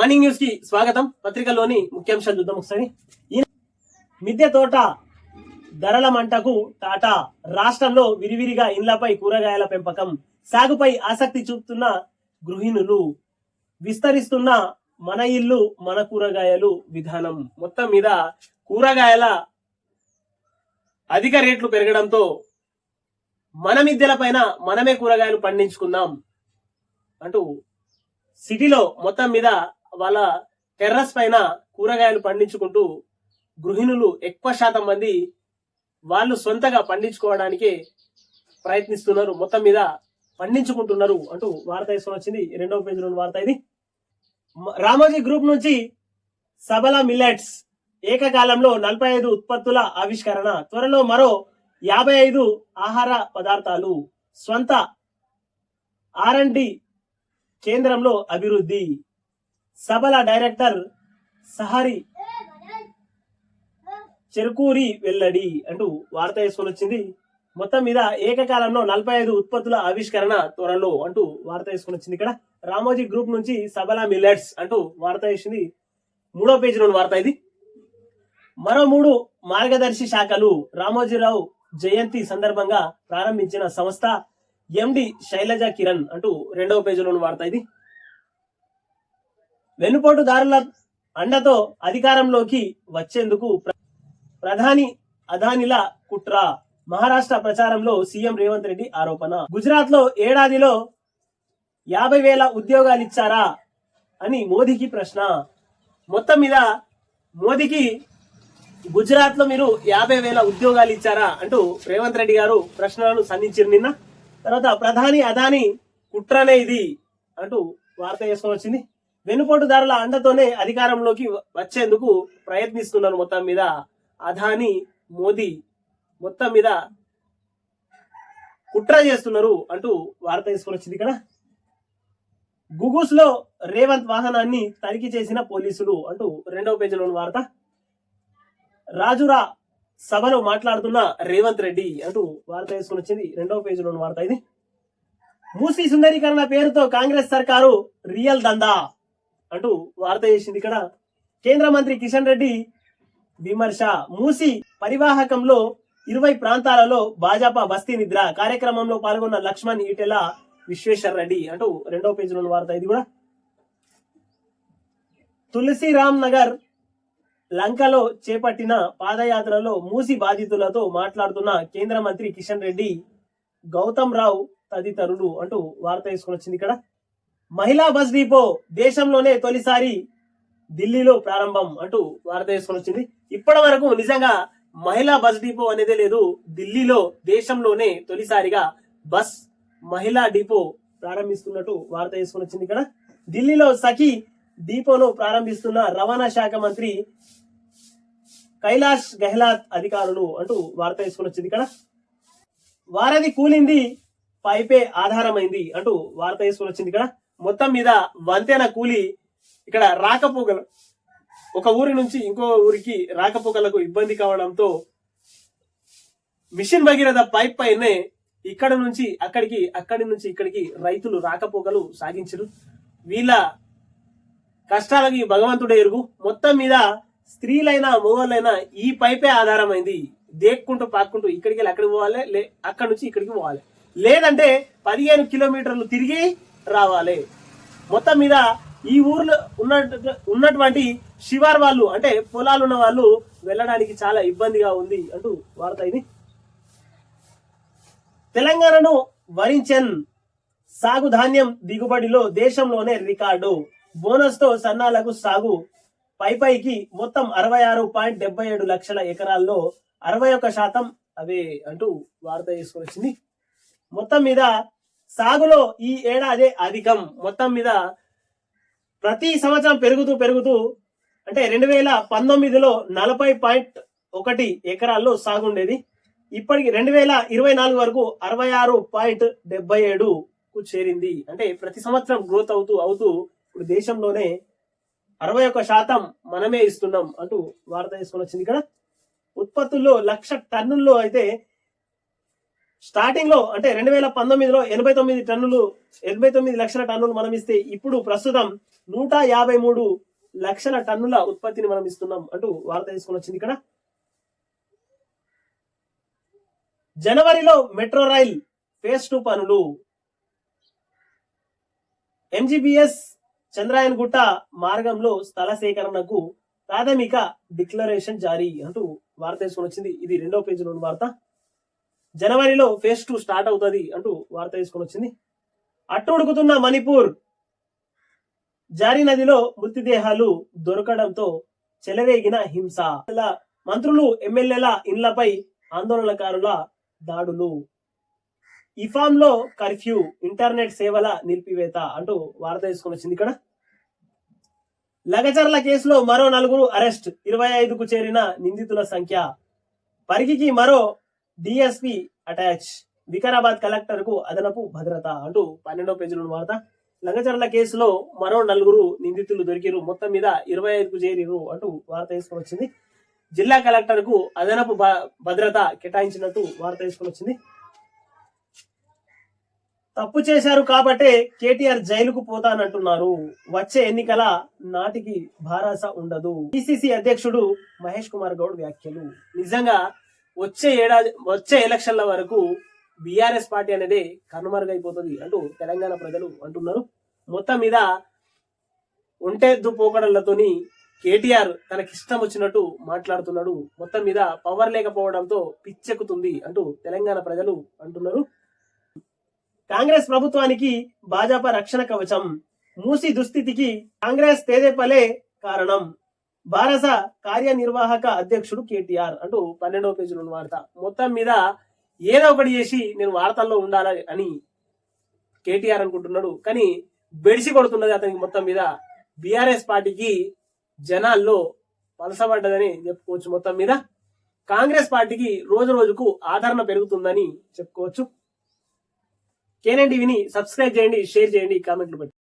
Morning న్యూస్కి స్వాగతం. పత్రికలోని ముఖ్యాంశాలు చూద్దాం ఒకసారి. మిద్దె తోట ధరల మంటకు టాటా. రాష్ట్రంలో విరివిరిగా ఇండ్లపై కూరగాయల పెంపకం సాగుపై ఆసక్తి చూపుతున్న గృహిణులు విస్తరిస్తున్న మన ఇల్లు మన కూరగాయలు విధానం మొత్తం మీద కూరగాయల అధిక రేట్లు పెరగడంతో మన మిద్దెల పైన మనమే కూరగాయలు పండించుకుందాం అంటూ సిటీలో మొత్తం మీద వాళ్ళ టెర్రస్ పైన కూరగాయలు పండించుకుంటూ గృహిణులు ఎక్కువ శాతం మంది వాళ్ళు సొంతగా పండించుకోవడానికి ప్రయత్నిస్తున్నారు. మొత్తం మీద పండించుకుంటున్నారు అంటూ వార్త వచ్చింది. రెండవ పేజీలో వార్త ఇది. రామోజీ గ్రూప్ నుంచి సబల మిల్లెట్స్ ఏకకాలంలో నలభై ఐదు ఉత్పత్తుల ఆవిష్కరణ త్వరలో మరో యాభై ఐదు ఆహార పదార్థాలు స్వంత ఆర్ అండ్ డి కేంద్రంలో అభివృద్ధి. సభల డైరెక్టర్ సహరి చెరుకూరి వెల్లడి అంటూ వార్త వేసుకొని వచ్చింది. మొత్తం మీద ఏకకాలంలో నలభై ఐదు ఉత్పత్తుల ఆవిష్కరణ త్వరలో అంటూ వార్త వేసుకొని వచ్చింది ఇక్కడ. రామోజీ గ్రూప్ నుంచి సబలా మిల్లెట్స్ అంటూ వార్త వేసింది. మూడో పేజీలోని వార్త ఇది. మరో మూడు మార్గదర్శి శాఖలు రామోజీరావు జయంతి సందర్భంగా ప్రారంభించిన సంస్థ ఎండి శైలజ కిరణ్ అంటూ రెండవ పేజీలోని వార్త ఇది. వెనుపోటుదారుల అండతో అధికారంలోకి వచ్చేందుకు ప్ర- ప్రధాని అదానిల కుట్ర మహారాష్ట్ర ప్రచారంలో సీఎం రేవంత్ రెడ్డి ఆరోపణ. గుజరాత్లో ఏడాదిలో యాభై వేల ఉద్యోగాలు ఇచ్చారా అని మోదీకి ప్రశ్న. మొత్తం మీద మోదీకి గుజరాత్లో మీరు యాభై వేల ఉద్యోగాలు ఇచ్చారా అంటూ రేవంత్ రెడ్డి గారు ప్రశ్నలను సంధించారు నిన్న. తర్వాత ప్రధాని అదాని కుట్రనే ఇది అంటూ వార్త చేసుకొని వచ్చింది. వెనుపోటుదారుల అండతోనే అధికారంలోకి వచ్చేందుకు ప్రయత్నిస్తున్నారు మొత్తం మీద. అదాని మోదీ మొత్తం మీద కుట్ర చేస్తున్నారు అంటూ వార్త తీసుకొని వచ్చింది ఇక్కడ. గుగూస్లో రేవంత్ వాహనాన్ని తనిఖీ చేసిన పోలీసులు అంటూ రెండవ పేజీలోని వార్త. రాజురా సభలో మాట్లాడుతున్న రేవంత్ రెడ్డి అంటూ వార్త వేసుకుని వచ్చింది. రెండవ పేజీలోని వార్త ఇది. మూసీ సుందరీకరణ పేరుతో కాంగ్రెస్ సర్కారు రియల్ దందా. అంటూ వార్త చేసింది ఇక్కడ. కేంద్ర మంత్రి కిషన్ రెడ్డి విమర్శ మూసి పరివాహకంలో ఇరవై ప్రాంతాలలో భాజపా బస్తీ నిద్ర కార్యక్రమంలో పాల్గొన్న లక్ష్మణ్ ఈటెల విశ్వేశ్వర్ రెడ్డి అంటూ రెండవ పేజీలోని వార్త ఇది కూడా. తులసిరామ్ నగర్ లంకలో చేపట్టిన పాదయాత్రలో మూసి బాధితులతో మాట్లాడుతున్న కేంద్ర మంత్రి కిషన్ రెడ్డి గౌతమ్ రావు తదితరులు అంటూ వార్త తీసుకొని వచ్చింది ఇక్కడ. మహిళా బస్ డిపో దేశంలోనే తొలిసారి ఢిల్లీలో ప్రారంభం అంటూ వార్త తీసుకొని వచ్చింది. ఇప్పటి వరకు నిజంగా మహిళా బస్ డిపో అనేది లేదు. ఢిల్లీలో దేశంలోనే తొలిసారిగా బస్ మహిళా డిపో ప్రారంభిస్తున్నట్టు వార్త తీసుకొని వచ్చింది ఇక్కడ. ఢిల్లీలో సఖీ డిపోను ప్రారంభిస్తున్న రవాణా శాఖ మంత్రి కైలాష్ గెహ్లాత్ అధికారులు అంటూ వార్త తీసుకొని వచ్చింది ఇక్కడ. వారధి కూలింది పైపే ఆధారమైంది అంటూ వార్త తీసుకొని వచ్చింది ఇక్కడ. మొత్తం మీద వంతెన కూలి ఇక్కడ రాకపోకలు. ఒక ఊరి నుంచి ఇంకో ఊరికి రాకపోకలకు ఇబ్బంది కావడంతో మిషన్ భగీరథ పైప్ పైనే ఇక్కడ నుంచి అక్కడికి అక్కడి నుంచి ఇక్కడికి రైతులు రాకపోకలు సాగించరు. వీళ్ళ కష్టాలకి భగవంతుడే ఎరుగు. మొత్తం మీద స్త్రీలైనా మొగోళ్ళైనా ఈ పైపే ఆధారమైంది. దేక్కుంటూ పాక్కుంటూ ఇక్కడికి వెళ్ళి అక్కడికి పోవాలి లే అక్కడి నుంచి ఇక్కడికి పోవాలి. లేదంటే పదిహేను కిలోమీటర్లు తిరిగి రావాలి. మొత్తం మీద ఈ ఊర్లో ఉన్న ఉన్నటువంటి శివార్ వాళ్ళు అంటే పొలాలు ఉన్న వాళ్ళు వెళ్ళడానికి చాలా ఇబ్బందిగా ఉంది అంటూ వార్త ఇది. తెలంగాణను వరించన్ సాగు ధాన్యం దిగుబడిలో దేశంలోనే రికార్డు. బోనస్తో సన్నాలకు సాగు. పై పైకి మొత్తం అరవై ఆరు పాయింట్ డెబ్బై ఏడు లక్షల ఎకరాల్లో అరవై ఒక్క శాతం అవే అంటూ వార్త తీసుకొని వచ్చింది మొత్తం మీద సాగులో ఈ ఏడాదే అధికం. మొత్తం మీద ప్రతి సంవత్సరం పెరుగుతూ పెరుగుతూ అంటే రెండు వేల పంతొమ్మిదిలో నలభై పాయింట్ ఒకటి ఎకరాల్లో సాగు ఉండేది ఇప్పటికి రెండు వేల ఇరవై నాలుగు వరకు అరవై ఆరు పాయింట్ డెబ్బై ఏడుకు చేరింది. అంటే ప్రతి సంవత్సరం గ్రోత్ అవుతూ అవుతూ ఇప్పుడు దేశంలోనే అరవై ఒక్క శాతం మనమే ఇస్తున్నాం అంటూ వార్త తీసుకొని వచ్చింది ఇక్కడ. ఉత్పత్తుల్లో లక్ష టన్నుల్లో అయితే స్టార్టింగ్లో అంటే రెండు వేల పంతొమ్మిదిలో ఎనభై తొమ్మిది టన్నులు ఎనభై తొమ్మిది లక్షల టన్నులు మనం ఇస్తే ఇప్పుడు ప్రస్తుతం నూట యాభై మూడు లక్షల టన్నుల ఉత్పత్తిని మనం ఇస్తున్నాం అంటూ వార్త తీసుకుని వచ్చింది ఇక్కడ. జనవరిలో మెట్రో రైల్ ఫేజ్ టూ పనులు. ఎంజీబీఎస్ చంద్రాయన్ గుట్ట మార్గంలో స్థల సేకరణకు ప్రాథమిక డిక్లరేషన్ జారీ అంటూ వార్త తీసుకొని వచ్చింది. ఇది రెండో పేజీలోని వార్త. జనవరిలో ఫేజ్ టూ స్టార్ట్ అవుతుంది అంటూ వార్త తీసుకొని వచ్చింది. అట్టుడుకుతున్న మణిపూర్ జారీ నదిలో మృతదేహాలు దొరకడంతో చెలరేగిన హింస. మంత్రులు ఎమ్మెల్యేల ఇండ్లపై ఆందోళనకారుల దాడులు. ఇఫామ్లో కర్ఫ్యూ ఇంటర్నెట్ సేవల నిలిపివేత అంటూ వార్త తీసుకొని వచ్చింది ఇక్కడ. లగచర్ల కేసులో మరో నలుగురు అరెస్ట్ ఇరవై ఐదుకు చేరిన నిందితుల సంఖ్య. పరిగికి మరో డిఎస్పి అటాచ్ వికారాబాద్ కలెక్టర్కు అదనపు భద్రత అంటూ పన్నెండో పేజీలో వార్త. లంగచర్ల కేసులో మరో నలుగురు నిందితులు దొరికిరు మొత్తం మీద ఇరవై ఐదుకు చేరిరు అంటూ వార్త తీసుకొని వచ్చింది జిల్లా కలెక్టర్కు అదనపు భ- భద్రత కేటాయించినట్టు వార్త తీసుకొని వచ్చింది తప్పు చేశారు కాబట్టే కేటీఆర్ జైలుకు పోతానంటున్నారు. వచ్చే ఎన్నికల నాటికి భారాస ఉండదు. పిసిసి అధ్యక్షుడు మహేష్ కుమార్ గౌడ్ వ్యాఖ్యలు. నిజంగా వచ్చే ఏడాది వచ్చే ఎలక్షన్ల వరకు బీఆర్ఎస్ పార్టీ అనేది కనుమరుగైపోతుంది అంటూ తెలంగాణ ప్రజలు అంటున్నారు. మొత్తం మీద ఒంటెద్దు పోకడలతోని కేటీఆర్ తనకిష్టం వచ్చినట్టు మాట్లాడుతున్నాడు. మొత్తం మీద పవర్ లేకపోవడంతో పిచ్చెక్కుతుంది అంటూ తెలంగాణ ప్రజలు అంటున్నారు. కాంగ్రెస్ ప్రభుత్వానికి భాజపా రక్షణ కవచం మూసి దుస్థితికి కాంగ్రెస్ తేదేపలే కారణం. భారత కార్యనిర్వాహక అధ్యక్షుడు కేటీఆర్ అంటూ పన్నెండవ పేజీలో ఉన్న వార్త. మొత్తం మీద ఏదో ఒకటి చేసి నేను వార్తల్లో ఉండాలి అని కేటీఆర్ అనుకుంటున్నాడు. కానీ బెడిసి కొడుతున్నది అతనికి మొత్తం మీద. బీఆర్ఎస్ పార్టీకి జనాల్లో పలసబడ్డదని చెప్పుకోవచ్చు మొత్తం మీద. కాంగ్రెస్ పార్టీకి రోజు రోజుకు ఆదరణ పెరుగుతుందని చెప్పుకోవచ్చు. కేఎన్ఎన్ టీవీని సబ్స్క్రైబ్ చేయండి షేర్ చేయండి కామెంట్లు పెట్టి